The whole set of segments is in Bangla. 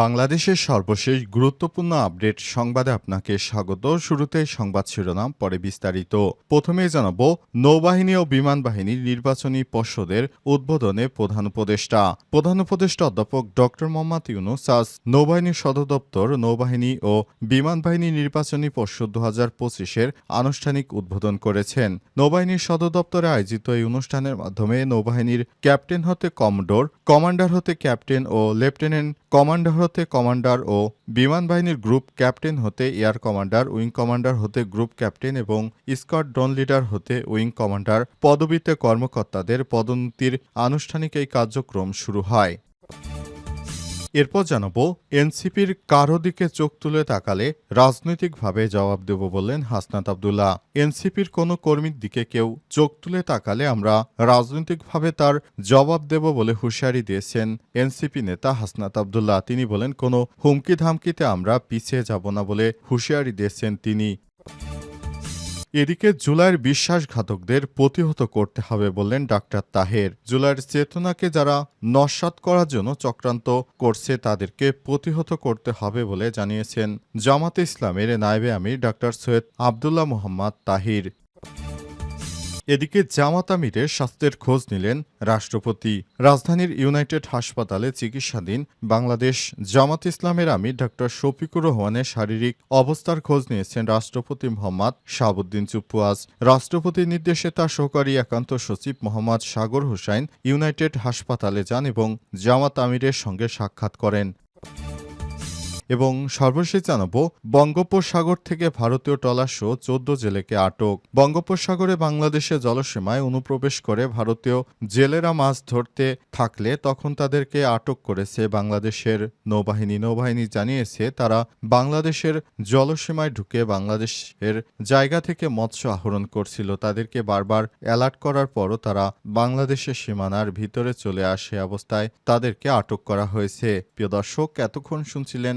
বাংলাদেশের সর্বশেষ গুরুত্বপূর্ণ আপডেট সংবাদে আপনাকে স্বাগত। শুরুতে সংবাদ শিরোনাম, পরে বিস্তারিত। প্রথমে জানাব, নৌবাহিনী ও বিমান বাহিনীর নির্বাচনী পর্ষদের উদ্বোধনে প্রধান উপদেষ্টা। প্রধান উপদেষ্টা অধ্যাপক ড. মোহাম্মদ ইউনুস আজ নৌবাহিনীর সদর দপ্তর, নৌবাহিনী ও বিমান বাহিনী নির্বাচনী পর্ষদ দু হাজার পঁচিশের আনুষ্ঠানিক উদ্বোধন করেছেন। নৌবাহিনীর সদর দপ্তরে আয়োজিত এই অনুষ্ঠানের মাধ্যমে নৌবাহিনীর ক্যাপ্টেন হতে কমডোর, কমান্ডার হতে ক্যাপ্টেন ও লেফটেন্যান্ট কমান্ডার হতে কমান্ডার ও বিমান বাহিনীর গ্রুপ ক্যাপ্টেন হতে এয়ার কমান্ডার, উইং কমান্ডার হতে গ্রুপ ক্যাপ্টেন এবং স্কোয়াড ড্রোন লিডার হতে উইং কমান্ডার। পদবিতে কর্মকর্তাদের পদোন্নতির আনুষ্ঠানিক এই কার্যক্রম শুরু হয়। এরপর জানাব, এনসিপির কারও দিকে চোখ তুলে তাকালে রাজনৈতিকভাবে জবাব দেব বললেন হাসনাত আবদুল্লাহ। এনসিপির কোনো কর্মীর দিকে কেউ চোখ তুলে তাকালে আমরা রাজনৈতিকভাবে তার জবাব দেব বলে হুঁশিয়ারি দিয়েছেন এনসিপি নেতা হাসনাত আবদুল্লাহ। তিনি বলেন, কোনো হুমকি ধামকিতে আমরা পিছিয়ে যাব না বলে হুঁশিয়ারি দিয়েছেন তিনি। এদিকে জুলাইয়ের বিশ্বাসঘাতকদের প্রতিহত করতে হবে বললেন ডাক্তার তাহের। জুলাইয়ের চেতনাকে যারা নস্বাত করার জন্য চক্রান্ত করছে, তাদেরকে প্রতিহত করতে হবে বলে জানিয়েছেন জামাতে ইসলামের নায়েবে আমির ডাক্তার সৈয়দ আবদুল্লাহ মোহাম্মদ তাহির। এদিকে জামাত আমিরের স্বাস্থ্যের খোঁজ নিলেন রাষ্ট্রপতি। রাজধানীর ইউনাইটেড হাসপাতালে চিকিৎসাধীন বাংলাদেশ জামাত ইসলামের আমির ডক্টর শফিকুর রহমানের শারীরিক অবস্থার খোঁজ নিয়েছেন রাষ্ট্রপতি মোহাম্মদ শাহাবুদ্দিন চুপ্পুয়াজ রাষ্ট্রপতির নির্দেশে তার সহকারী একান্ত সচিব মোহাম্মদ সাগর হোসাইন ইউনাইটেড হাসপাতালে যান এবং জামাত আমিরের সঙ্গে সাক্ষাৎ করেন। এবং সর্বশেষ জানাব, বঙ্গোপসাগর থেকে ভারতীয় ট্রলারসহ চোদ্দ জেলেকে আটক। বঙ্গোপসাগরে বাংলাদেশের জলসীমায় অনুপ্রবেশ করে ভারতীয় জেলেরা মাছ ধরতে থাকলে তখন তাদেরকে আটক করেছে বাংলাদেশের নৌবাহিনী। নৌবাহিনী জানিয়েছে, তারা বাংলাদেশের জলসীমায় ঢুকে বাংলাদেশের জায়গা থেকে মৎস্য আহরণ করছিল। তাদেরকে বারবার অ্যালার্ট করার পরও তারা বাংলাদেশের সীমানার ভিতরে চলে আসে অবস্থায় তাদেরকে আটক করা হয়েছে। প্রিয় দর্শক, এতক্ষণ শুনছিলেন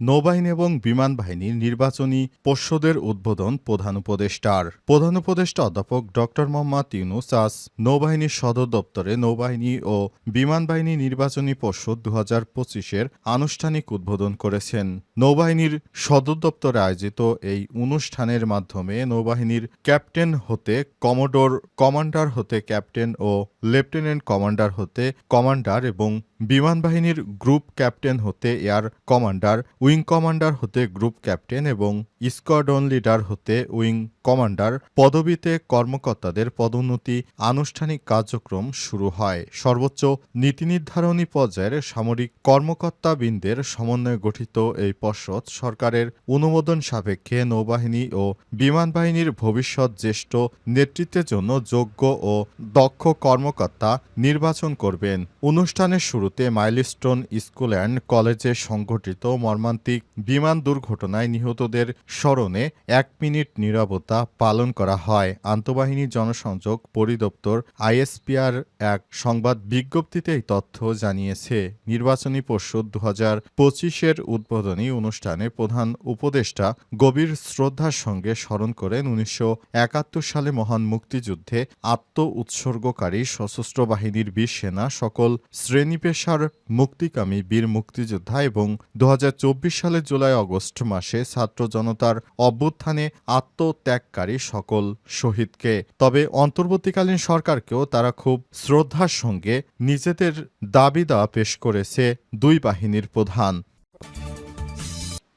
নৌবাহিনী এবং বিমান বাহিনীর নির্বাচনী পর্ষদের উদ্বোধন প্রধান উপদেষ্টার। প্রধান উপদেষ্টা অধ্যাপক ড মোহাম্মদ ইউনুস আজ নৌবাহিনীর সদর দপ্তরে নৌবাহিনী ও বিমান বাহিনী নির্বাচনী পর্ষদ দু হাজার পঁচিশের আনুষ্ঠানিক উদ্বোধন করেছেন। নৌবাহিনীর সদর দপ্তরে আয়োজিত এই অনুষ্ঠানের মাধ্যমে নৌবাহিনীর ক্যাপ্টেন হতে কমোডোর কমান্ডার হতে ক্যাপ্টেন ও লেফটেন্যান্ট কমান্ডার হতে কমান্ডার এবং বিমান বাহিনীর গ্রুপ ক্যাপ্টেন হতে এয়ার কমান্ডার, উইং কমান্ডার হতে গ্রুপ ক্যাপ্টেন এবং স্কোয়াডন লিডার হতে উইং কমান্ডার পদবিতে কর্মকর্তাদের পদোন্নতি আনুষ্ঠানিক কার্যক্রম শুরু হয়। সর্বোচ্চ নীতি নির্ধারণী পর্যায়ের সামরিক কর্মকর্তাবৃন্দের সমন্বয়ে গঠিত এই পর্ষদ সরকারের অনুমোদন সাপেক্ষে নৌবাহিনী ও বিমান বাহিনীর ভবিষ্যৎ জ্যেষ্ঠ নেতৃত্বের জন্য যোগ্য ও দক্ষ কর্মকর্তা নির্বাচন করবেন। অনুষ্ঠানের শুরুতে মাইলস্টোন স্কুল অ্যান্ড কলেজে সংঘটিত মর্মান্তিক বিমান দুর্ঘটনায় নিহতদের স্মরণে এক মিনিট নিরবতা পালন করা হয়। আন্তঃবাহিনী জনসংযোগ পরিদপ্তর আইএসপিআর এক সংবাদ বিজ্ঞপ্তিতে এই তথ্য জানিয়েছে। নির্বাচনী পর্ষদ দু হাজার পঁচিশের উদ্বোধনী অনুষ্ঠানে প্রধান উপদেষ্টা গভীর শ্রদ্ধার সঙ্গে স্মরণ করেন উনিশশো একাত্তর সালে মহান মুক্তিযুদ্ধে আত্ম উৎসর্গকারী সশস্ত্র বাহিনীর বীর সেনা সকল শ্রেণি পেশার মুক্তিকামী বীর মুক্তিযোদ্ধা এবং দু হাজার চব্বিশ সালের জুলাই অগস্ট মাসে ছাত্র জনতার অভ্যুত্থানে আত্মত্যাগকারী সকল শহীদকে। তবে অন্তর্বর্তীকালীন সরকারকেও তারা খুব শ্রদ্ধার সঙ্গে নিজেদের দাবি দাওয়া পেশ করেছে দুই বাহিনীর প্রধান।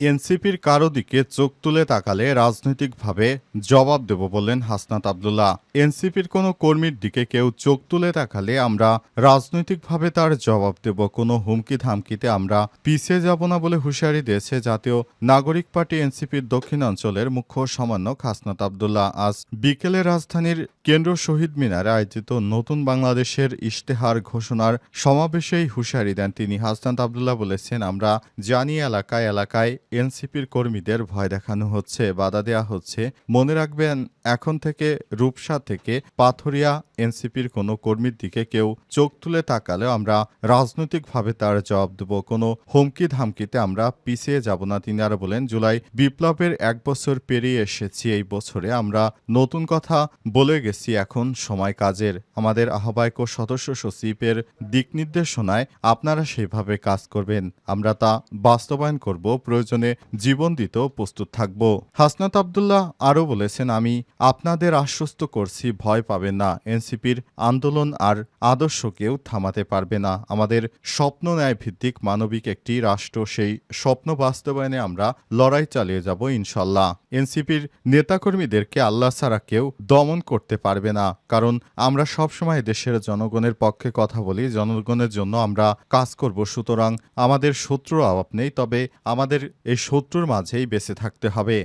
এনসিপির কারও দিকে চোখ তুলে তাকালে রাজনৈতিকভাবে জবাব দেব বললেন হাসনাত আবদুল্লাহ। এনসিপির কোনো কর্মীর দিকে কেউ চোখ তুলে তাকালে আমরা রাজনৈতিকভাবে তার জবাব দেব। কোনো হুমকি ধামকিতে আমরা পিছিয়ে যাব না বলে হুঁশিয়ারি দিয়েছে জাতীয় নাগরিক পার্টি এনসিপির দক্ষিণাঞ্চলের মুখ্য সমন্বয়ক হাসনাত আবদুল্লাহ। আজ বিকেলে রাজধানীর কেন্দ্র শহীদ মিনারে আয়োজিত নতুন বাংলাদেশের ইশতেহার ঘোষণার সমাবেশেই হুঁশিয়ারি দেন তিনি। হাসনাত আবদুল্লাহ বলেছেন, আমরা জানি এলাকায় এলাকায় এনসিপির কর্মীদের ভয় দেখানো হচ্ছে, বাধা দেওয়া হচ্ছে। মনে রাখবেন, এখন থেকে রূপসা থেকে পাথরিয়া এনসিপির কোনো কর্মীর দিকে কেউ চোখ তুলে তাকালেও আমরা রাজনৈতিকভাবে তার জবাব দেব। কোনো হুমকি ধামকিতে আমরা পিছিয়ে যাব না, তিনি আরও বলেন, জুলাই বিপ্লবের এক বছর পেরিয়ে এসেছি, এই বছরে আমরা নতুন কথা বলে গেছি, এখন সময় কাজের। আমাদের আহ্বায়ক ও সদস্য সচিবের দিক নির্দেশনায় আপনারা সেইভাবে কাজ করবেন, আমরা তা বাস্তবায়ন করব, প্রয়োজনে জীবন দিতেও প্রস্তুত থাকব। হাসনাত আবদুল্লাহ আরও বলেছেন, আমি আপনাদের আশ্বস্ত করছি, ভয় পাবেন না। এনসিপির আন্দোলন আর আদর্শ কেউ থামাতে পারবে না। আমাদের স্বপ্ন ন্যায় ভিত্তিক মানবিক একটি রাষ্ট্র, সেই স্বপ্ন বাস্তবায়নে আমরা লড়াই চালিয়ে যাব ইনশাল্লাহ। এনসিপির নেতাকর্মীদেরকে আল্লাহ ছাড়া কেউ দমন করতে পারবে না। কারণ আমরা সবসময় দেশের জনগণের পক্ষে কথা বলি, জনগণের জন্য আমরা কাজ করব। সুতরাং আমাদের শত্রুর অভাব নেই, তবে আমাদের এই শত্রুর মাঝেই বেঁচে থাকতে হবে।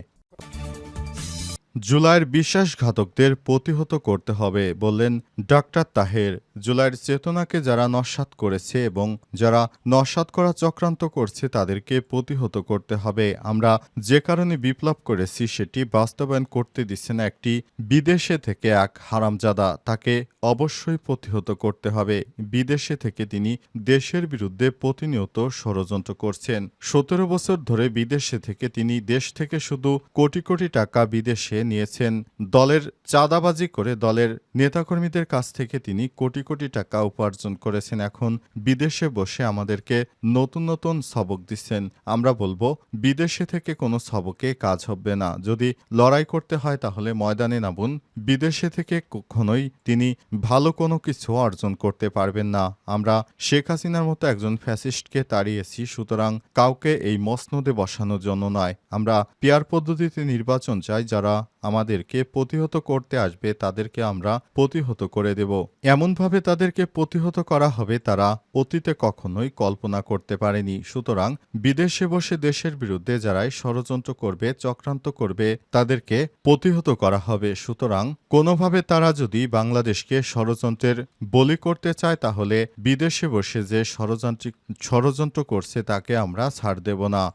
জুলাইয়ের বিশ্বাসঘাতকদের প্রতিহত করতে হবে বললেন ডক্টর তাহের। জুলাইয়ের চেতনাকে যারা নস্বাত করেছে এবং যারা নস্বাত করা চক্রান্ত করছে তাদেরকে প্রতিহত করতে হবে। আমরা যে কারণে বিপ্লব করেছি সেটি বাস্তবায়ন করতে দিচ্ছে না একটি বিদেশে থেকে এক হারামজাদা। তাকে অবশ্যই প্রতিহত করতে হবে। বিদেশে থেকে তিনি দেশের বিরুদ্ধে প্রতিনিয়ত ষড়যন্ত্র করছেন। সতেরো বছর ধরে বিদেশে থেকে তিনি দেশ থেকে শুধু কোটি কোটি টাকা বিদেশে নিয়েছেন। দলের চাঁদাবাজি করে দলের নেতাকর্মীদের কাছ থেকে তিনি কোটি কোটি টাকা উপার্জন করেছেন। এখন বিদেশে বসে আমাদেরকে নতুন নতুন সবক দিচ্ছেন। আমরা বলব, বিদেশে থেকে কোনো সবকে কাজ হবে না। যদি লড়াই করতে হয় তাহলে ময়দানে নামুন। বিদেশে থেকে কখনোই তিনি ভালো কোনো কিছু অর্জন করতে পারবেন না। আমরা শেখ হাসিনার মতো একজন ফ্যাসিস্টকে তাড়িয়েছি, সুতরাং কাউকে এই মসনদে বসানোর জন্য নয়। আমরা পেয়ার পদ্ধতিতে নির্বাচন চাই, যারা আমাদেরকে প্রতিহত করতে আসবে, তাদেরকে আমরা প্রতিহত করে দেব। এমনভাবে তাদেরকে প্রতিহত করা হবে, তারা অতীতে কখনোই কল্পনা করতে পারেনি। সুতরাং বিদেশে বসে দেশের বিরুদ্ধে যারাই ষড়যন্ত্র করবে, চক্রান্ত করবে, তাদেরকে প্রতিহত করা হবে। সুতরাং কোনোভাবে তারা যদি বাংলাদেশকে ষড়যন্ত্রের বলি করতে চায়, তাহলে বিদেশে বসে যে ষড়যন্ত্রিক, ষড়যন্ত্র করছে, তাকে আমরা ছাড় দেব না।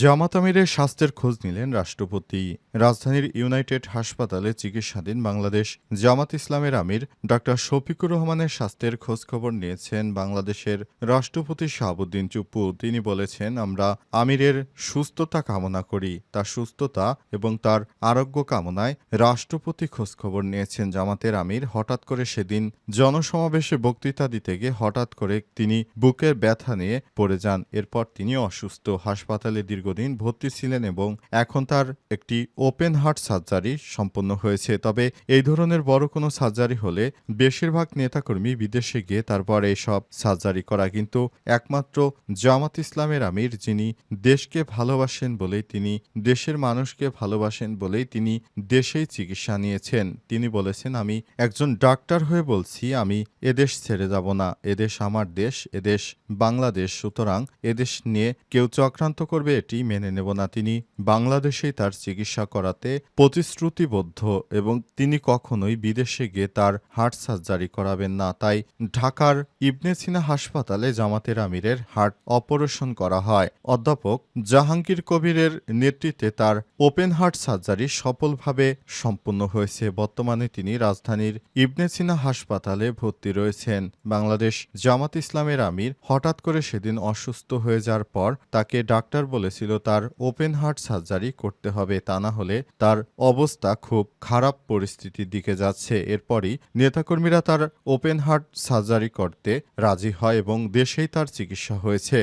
জামাত আমিরের স্বাস্থ্যের খোঁজ নিলেন রাষ্ট্রপতি। রাজধানীর ইউনাইটেড হাসপাতালে চিকিৎসাধীন বাংলাদেশ জামাত ইসলামের আমির ডক্টর শফিকুর রহমানের স্বাস্থ্যের খোঁজ খবর নিয়েছেন বাংলাদেশের রাষ্ট্রপতি শাহাবুদ্দিন চুপ্পু। তিনি বলেছেন, আমরা আমিরের সুস্থতা কামনা করি। তার সুস্থতা এবং তার আরোগ্য কামনায় রাষ্ট্রপতি খোঁজখবর নিয়েছেন জামাতের আমির। হঠাৎ করে সেদিন জনসমাবেশে বক্তৃতা দিতে গিয়ে হঠাৎ করে তিনি বুকের ব্যথা নিয়ে পড়ে যান। এরপর তিনি অসুস্থ। হাসপাতালে দীর্ঘদিন ভর্তি ছিলেন এবং এখন তার একটি ওপেন হার্ট সার্জারি সম্পন্ন হয়েছে। তবে এই ধরনের বড় কোনো সার্জারি হলে বেশিরভাগ নেতাকর্মী বিদেশে গিয়ে তারপর এইসব সার্জারি করা। কিন্তু একমাত্র জামাত ইসলামের আমির যিনি দেশকে ভালোবাসেন বলেই তিনি, দেশের মানুষকে ভালোবাসেন বলেই তিনি দেশেই চিকিৎসা নিয়েছেন। তিনি বলেছেন, আমি একজন ডাক্তার হয়ে বলছি, আমি এদেশ ছেড়ে যাব না। এদেশ আমার দেশ, এদেশ বাংলাদেশ। সুতরাং এদেশ নিয়ে কেউ চক্রান্ত করবে এটি মেনে নেব না। তিনি বাংলাদেশেই তার চিকিৎসা করাতে প্রতিশ্রুতিবদ্ধ এবং তিনি কখনোই বিদেশে গিয়ে তার হার্ট সার্জারি করাবেন না। তাই ঢাকার ইবনে সিনা হাসপাতালে জামাতের আমিরের হার্ট অপারেশন করা হয়। অধ্যাপক জাহাঙ্গীর কবিরের নেতৃত্বে তার ওপেন হার্ট সার্জারি সফলভাবে সম্পন্ন হয়েছে। বর্তমানে তিনি রাজধানীর ইবনে সিনা হাসপাতালে ভর্তি রয়েছেন। বাংলাদেশ জামাত ইসলামের আমির হঠাৎ করে সেদিন অসুস্থ হয়ে যাওয়ার পর তাকে ডাক্তার বলেছিল তার ওপেন হার্ট সার্জারি করতে হবে, তা না হলে তার অবস্থা খুব খারাপ পরিস্থিতির দিকে যাচ্ছে। এরপরই নেতাকর্মীরা তার ওপেন হার্ট সার্জারি করতে রাজি হয় এবং দেশেই তার চিকিৎসা হয়েছে।